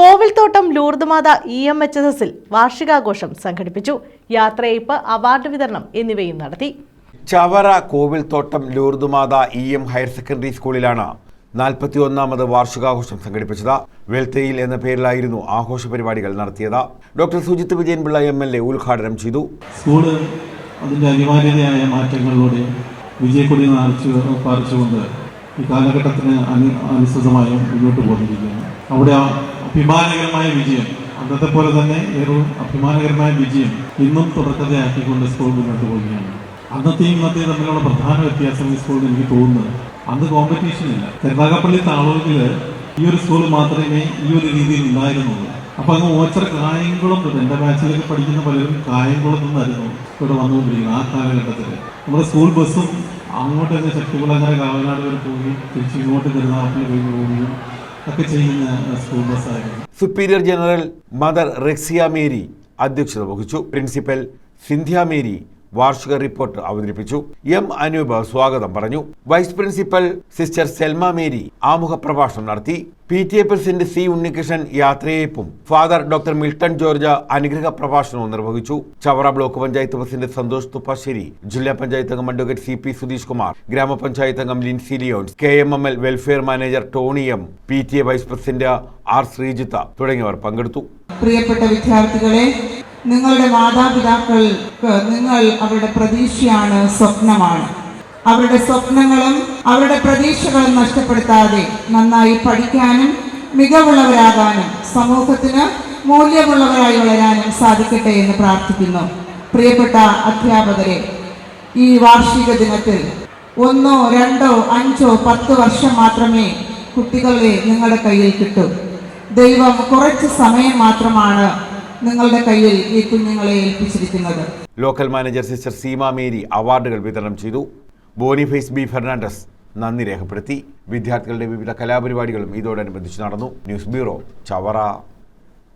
Kovilthottam Lourdes Matha E M H S എസിൽ വാർഷികാഘോഷം സംഘടിപ്പിച്ചു. യാത്രയയപ്പ് അവാർഡ് വിതരണം എന്നിവയും നടത്തി. Chavara Kovilthottam Lourdes Matha E M higher secondary സ്കൂളിലാണ് നാൽപ്പത്തി ഒന്നാമത് വാർഷികാഘോഷം സംഘടിപ്പിച്ചത്. വെൽത്തയിൽ എന്ന പേരിലായിരുന്നു ആഘോഷ പരിപാടികൾ നടത്തിയത്. Doctor Sujith Vijayanpillai M L A ഉദ്ഘാടനം ചെയ്തു. സ്കൂൾ അതിന്റെ അനിവാര്യതയായ മാറ്റങ്ങളിലൂടെ വിജയക്കൊടി പാലിച്ചുകൊണ്ട് ഈ കാലഘട്ടത്തിന് അനു അനുസൃതമായി മുന്നോട്ട് പോന്നിരിക്കുകയാണ് അവിടെ ആ അഭിമാനകരമായ വിജയം. അന്നത്തെ പോലെ തന്നെ ഒരു അഭിമാനകരമായ വിജയം ഇന്നും തുടർക്കഥയാക്കിക്കൊണ്ട് സ്കൂൾ മുന്നോട്ട് പോവുകയാണ്. അന്നത്തെയും ഇന്നത്തെയും തമ്മിലുള്ള പ്രധാന വ്യത്യാസം ഈ സ്കൂളിൽ എനിക്ക് തോന്നുന്നത്. അന്ന് കോമ്പറ്റീഷൻ ഇല്ല. കരുനാഗപ്പള്ളി താളൂരിൽ ഈ ഒരു സ്കൂൾ മാത്രമേ ഈ ഒരു രീതിയിൽ ഉണ്ടായിരുന്നുള്ളൂ. അപ്പൊ അങ്ങ് ഓച്ചർ കായംകുളം എന്റെ ബാച്ചിലൊക്കെ പഠിക്കുന്ന പലരും കായംകുളത്ത് നിന്നായിരുന്നു ഇവിടെ വന്നുകൊണ്ടിരിക്കുന്നത് ആ കാലഘട്ടത്തിൽ നമ്മുടെ സ്കൂൾ ബസ്സും അങ്ങോട്ട് തന്നെ ശക്തികുളങ്ങര കാവനാട് വരെ പോവുകയും തിരിച്ച് ഇങ്ങോട്ട് കരുനാഗപ്പള്ളി പോയി പോവുകയും ഒക്കെ ചെയ്യുന്ന school ബസ്സായിരുന്നു superior general mother Rexia Mary അധ്യക്ഷത വഹിച്ചു. പ്രിൻസിപ്പൽ സിന്ധ്യ മേരി വാർഷിക റിപ്പോർട്ട് അവതരിപ്പിച്ചു. എം അനൂപ് സ്വാഗതം പറഞ്ഞു. Vice principal sister Selma Mary ആമുഖ പ്രഭാഷണം നടത്തി. P T A president C Unnikrishnan യാത്രയേപ്പും father doctor Milton George അനുഗ്രഹ പ്രഭാഷണവും നിർവഹിച്ചു. ചവറ ബ്ലോക്ക് പഞ്ചായത്ത് പ്രസിഡന്റ് സന്തോഷ് തുപ്പാശ്ശേരി ജില്ലാ പഞ്ചായത്ത് അംഗം advocate C P Sudheesh Kumar ഗ്രാമപഞ്ചായത്ത് അംഗം Lincy Leons K M M L welfare manager Tony M P T A vice president R Sreejith തുടങ്ങിയവർ പങ്കെടുത്തു. പ്രിയപ്പെട്ട വിദ്യാർത്ഥികളെ നിങ്ങളുടെ മാതാപിതാക്കൾക്ക് നിങ്ങൾ അവരുടെ പ്രതീക്ഷയാണ് സ്വപ്നമാണ്. അവരുടെ സ്വപ്നങ്ങളും അവരുടെ പ്രതീക്ഷകൾ നഷ്ടപ്പെടുത്താതെ നന്നായി പഠിക്കാനും മികവുള്ളവരാകാനും സമൂഹത്തിന് മൂല്യമുള്ളവരായി വളരാനും സാധിക്കട്ടെ എന്ന് പ്രാർത്ഥിക്കുന്നു. പ്രിയപ്പെട്ട അധ്യാപകരെ ഈ വാർഷിക ദിനത്തിൽ ഒന്നോ രണ്ടോ അഞ്ചോ പത്ത് വർഷം മാത്രമേ കുട്ടികളെ നിങ്ങളുടെ കയ്യിൽ കിട്ടൂ. ദൈവം കുറച്ച് സമയം മാത്രമാണ് നിങ്ങളുടെ കയ്യിൽ ഈ കുഞ്ഞുങ്ങളെ ഏൽപ്പിച്ചിരിക്കുന്നത്. Local manager sister Seema Mary അവാർഡുകൾ വിതരണം ചെയ്തു. ബോണിഫേസ് ബി ഫെർണാണ്ടസ് നന്ദി രേഖപ്പെടുത്തി. വിദ്യാർത്ഥികളുടെ വിവിധ കലാപരിപാടികളും ഇതോടനുബന്ധിച്ച് നടന്നു. News bureau Chavara.